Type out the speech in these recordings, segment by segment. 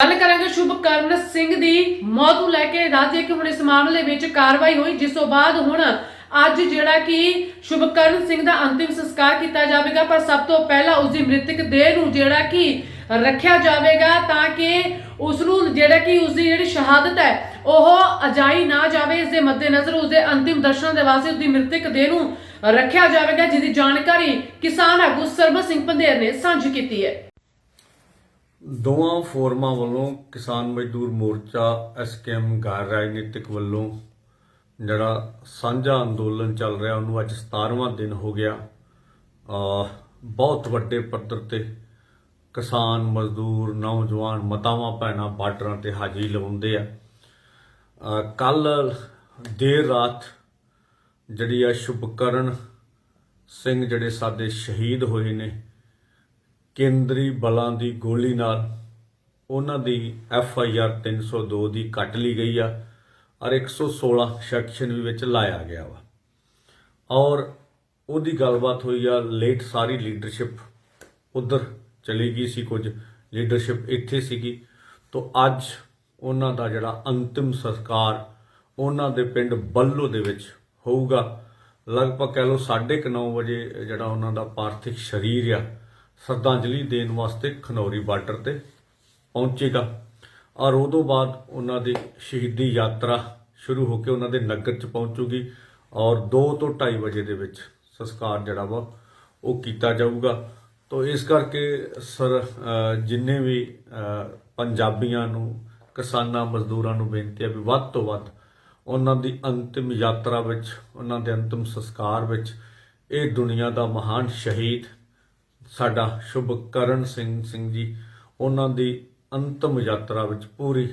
ਗੱਲ ਕਰਾਂਗੇ ਸ਼ੁਭਕਰਨ ਸਿੰਘ ਦੀ। ਮੌਤ ਨੂੰ ਲੈ ਕੇ ਰਾਜੇ ਕਿ ਹੁਣ ਇਸ ਮਾਮਲੇ ਵਿੱਚ ਕਾਰਵਾਈ ਹੋਈ, ਜਿਸ ਤੋਂ ਬਾਅਦ ਹੁਣ ਅੱਜ ਜਿਹੜਾ ਕਿ ਸ਼ੁਭਕਰਨ ਸਿੰਘ ਦਾ ਅੰਤਿਮ ਸੰਸਕਾਰ ਕੀਤਾ ਜਾਵੇਗਾ, ਪਰ ਸਭ ਤੋਂ ਪਹਿਲਾਂ ਉਸ ਦੀ ਮ੍ਰਿਤਕ ਦੇਹ ਨੂੰ ਜਿਹੜਾ ਕਿ ਰੱਖਿਆ ਜਾਵੇਗਾ ਤਾਂ ਕਿ ਉਸ ਨੂੰ ਜਿਹੜਾ ਕਿ ਉਸ ਦੀ ਜਿਹੜੀ ਸ਼ਹਾਦਤ ਹੈ, ਉਹ ਅਜਾਈ ਨਾ ਜਾਵੇ। ਇਸ ਦੇ ਮੱਦੇਨਜ਼ਰ ਉਸ ਦੇ ਅੰਤਿਮ ਦਰਸ਼ਨ ਦੇ ਵਾਸਤੇ ਉਸ ਦੀ ਮ੍ਰਿਤਕ ਦੇਹ ਨੂੰ ਰੱਖਿਆ ਜਾਵੇਗਾ ਜਿਸ ਦੀ ਜਾਣਕਾਰੀ ਕਿਸਾਨ ਆਗੂ ਸਰਬਤ ਸਿੰਘ ਪੰਧੇਰ ਨੇ ਸਾਂਝੀ ਕੀਤੀ ਹੈ। ਦੋਵਾਂ ਫੋਰਮਾਂ ਵੱਲੋਂ ਕਿਸਾਨ ਮਜ਼ਦੂਰ ਮੋਰਚਾ ਐਸਕੇਐਮ ਗੈਰ ਰਾਜਨੀਤਿਕ ਵੱਲੋਂ ਜਿਹੜਾ ਸਾਂਝਾ ਅੰਦੋਲਨ ਚੱਲ ਰਿਹਾ, ਉਹਨੂੰ ਅੱਜ 17ਵਾਂ ਦਿਨ ਹੋ ਗਿਆ। ਬਹੁਤ ਵੱਡੇ ਪੱਧਰ ਤੇ ਕਿਸਾਨ ਮਜ਼ਦੂਰ, ਨੌਜਵਾਨ ਮਤਾਵਾਂ ਭੈਣਾਂ ਬਾਰਡਰਾਂ ਤੇ ਹਾਜ਼ਰੀ ਲਵਾਉਂਦੇ ਆ। ਕੱਲ ਦੇਰ ਰਾਤ ਜਿਹੜੀ ਆ ਸ਼ੁਭਕਰਨ ਸਿੰਘ ਜਿਹੜੇ ਸਾਡੇ ਸ਼ਹੀਦ ਹੋਏ ਨੇ ਕੇਂਦਰੀ ਬਲਾਂ ਦੀ ਗੋਲੀ ਨਾਲ ਉਹਨਾਂ ਦੀ ਐਫ ਆਈ ਆਰ 302 ਦੀ ਕੱਟ ਲਈ ਗਈ ਆ ਔਰ 116 ਸੈਕਸ਼ਨ ਵੀ ਵਿੱਚ ਲਾਇਆ ਗਿਆ ਵਾ। ਔਰ ਉਹਦੀ ਗੱਲਬਾਤ ਹੋਈ ਆ, ਲੇਟ ਸਾਰੀ ਲੀਡਰਸ਼ਿਪ ਉਧਰ ਚਲੀ ਗਈ ਸੀ ਕੁਝ, ਲੀਡਰਸ਼ਿਪ ਇੱਥੇ ਸੀਗੀ। ਤੋਂ ਅੱਜ ਉਹਨਾਂ ਦਾ ਜਿਹੜਾ ਅੰਤਿਮ ਸੰਸਕਾਰ ਉਹਨਾਂ ਦੇ ਪਿੰਡ ਬੱਲੋ ਦੇ ਵਿੱਚ ਹੋਊਗਾ। ਲਗਭਗ ਕਹਿ ਲਓ 9:30 ਵਜੇ ਜਿਹੜਾ ਉਹਨਾਂ ਦਾ ਪਾਰਥਿਕ ਸਰੀਰ ਆ ਸ਼ਰਧਾਂਜਲੀ ਦੇਣ ਵਾਸਤੇ ਖਨੌਰੀ ਬਾਰਡਰ ਤੇ ਪਹੁੰਚੇਗਾ। ਔਰ ਉਦੋਂ ਬਾਅਦ ਉਹਨਾਂ ਦੀ ਸ਼ਹੀਦੀ ਯਾਤਰਾ ਸ਼ੁਰੂ ਹੋ ਕੇ ਉਹਨਾਂ ਦੇ ਨਗਰ ਚ ਪਹੁੰਚੂਗੀ ਔਰ 2 ਤੋਂ 2:30 ਵਜੇ ਦੇ ਵਿੱਚ ਸੰਸਕਾਰ ਜਿਹੜਾ ਵਾ ਉਹ ਕੀਤਾ ਜਾਊਗਾ। ਤੋਂ ਇਸ ਕਰਕੇ ਸਰ ਜਿੰਨੇ ਵੀ ਪੰਜਾਬੀਆਂ ਨੂੰ, ਕਿਸਾਨਾਂ, ਮਜ਼ਦੂਰਾਂ ਨੂੰ ਬੇਨਤੀ ਹੈ ਵੀ ਵੱਧ ਤੋਂ ਵੱਧ ਉਹਨਾਂ ਦੀ ਅੰਤਿਮ ਯਾਤਰਾ ਵਿੱਚ, ਉਹਨਾਂ ਦੇ ਅੰਤਿਮ ਸੰਸਕਾਰ ਵਿੱਚ ਇਹ ਦੁਨੀਆ ਦਾ ਮਹਾਨ ਸ਼ਹੀਦ ਸਾਡਾ ਸ਼ੁਭਕਰਨ ਸਿੰਘ ਸਿੰਘ ਜੀ, ਉਹਨਾਂ ਦੀ ਅੰਤਮ ਯਾਤਰਾ ਵਿੱਚ ਪੂਰੀ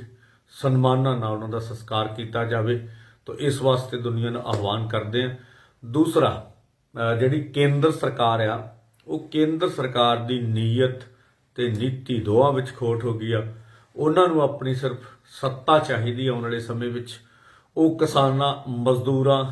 ਸਨਮਾਨਾਂ ਨਾਲ ਉਹਨਾਂ ਦਾ ਸੰਸਕਾਰ ਕੀਤਾ ਜਾਵੇ। ਤਾਂ ਇਸ ਵਾਸਤੇ ਦੁਨੀਆ ਨੂੰ ਆਹਵਾਨ ਕਰਦੇ ਆ ਦੂਸਰਾ ਜਿਹੜੀ ਕੇਂਦਰ ਸਰਕਾਰ ਆ, ਉਹ ਕੇਂਦਰ ਸਰਕਾਰ ਦੀ ਨੀਅਤ ਤੇ ਨੀਤੀ ਦੋਹਾਂ ਵਿੱਚ ਖੋਟ ਹੋ ਗਈ ਆ। ਉਹਨਾਂ ਨੂੰ ਆਪਣੀ ਸਿਰਫ ਸੱਤਾ ਚਾਹੀਦੀ ਆਉਣ ਵਾਲੇ ਸਮੇਂ ਵਿੱਚ। ਉਹ ਕਿਸਾਨਾਂ, ਮਜ਼ਦੂਰਾਂ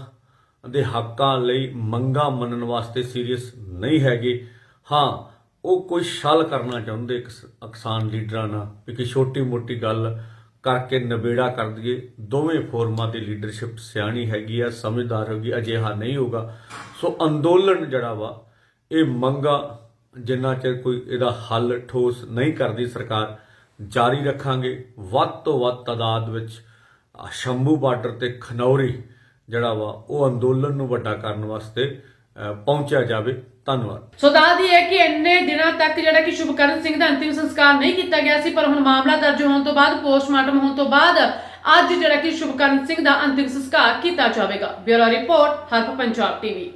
ਦੇ ਹੱਕਾਂ ਲਈ ਮੰਗਾਂ ਮੰਨਣ ਵਾਸਤੇ ਸੀਰੀਅਸ ਨਹੀਂ ਹੈਗੇ। ਹਾਂ, ਉਹ ਕੋਈ ਛਲ ਕਰਨਾ ਚਾਹੁੰਦੇ ਕਿਸਾਨ ਲੀਡਰਾਂ ਨਾਲ ਵੀ ਕਿ ਛੋਟੀ ਮੋਟੀ ਗੱਲ ਕਰਕੇ ਨਵੇੜਾ ਕਰ ਦਈਏ। ਦੋਵੇਂ ਫੋਰਮਾਂ ਦੀ ਲੀਡਰਸ਼ਿਪ ਸਿਆਣੀ ਹੈਗੀ ਆ, ਸਮਝਦਾਰ ਹੋਗੀ, ਅਜਿਹਾ ਨਹੀਂ ਹੋਗਾ ਸੋ ਅੰਦੋਲਨ ਜਿਹੜਾ ਵਾ, ਇਹ ਮੰਗਾ ਜਿੰਨਾ ਚਿਰ ਕੋਈ ਇਹਦਾ ਹੱਲ ਠੋਸ ਨਹੀਂ ਕਰਦੀ ਸਰਕਾਰ, ਜਾਰੀ ਰੱਖਾਂਗੇ। ਵੱਧ ਤੋਂ ਵੱਧ ਤਾਦਾਦ ਵਿੱਚ ਸ਼ੰਭੂ ਬਾਰਡਰ ਤੇ ਖਨੌਰੀ ਜਿਹੜਾ ਵਾ, ਉਹ ਅੰਦੋਲਨ ਨੂੰ ਵੱਡਾ ਕਰਨ ਵਾਸਤੇ ਪਹੁੰਚਿਆ ਜਾਵੇ। ਧੰਨਵਾਦ। ਸੋ ਦੱਸਦੀ ਹੈ ਕਿ ਇੰਨੇ ਦਿਨਾਂ ਤੱਕ ਜਿਹੜਾ ਕਿ ਸ਼ੁਭਕਰਨ ਸਿੰਘ ਦਾ ਅੰਤਿਮ ਸੰਸਕਾਰ ਨਹੀਂ ਕੀਤਾ ਗਿਆ ਸੀ, ਪਰ ਹੁਣ ਮਾਮਲਾ ਦਰਜ ਹੋਣ ਤੋਂ ਬਾਅਦ, ਪੋਸਟਮਾਰਟਮ ਹੋਣ ਤੋਂ ਬਾਅਦ ਅੱਜ ਜਿਹੜਾ ਕਿ ਸ਼ੁਭਕਰਨ ਸਿੰਘ ਦਾ ਅੰਤਿਮ ਸੰਸਕਾਰ ਕੀਤਾ ਜਾਵੇਗਾ। ਬਿਊਰੋ ਰਿਪੋਰਟ ਹਰਪ ਪੰਜਾਬ ਟੀਵੀ।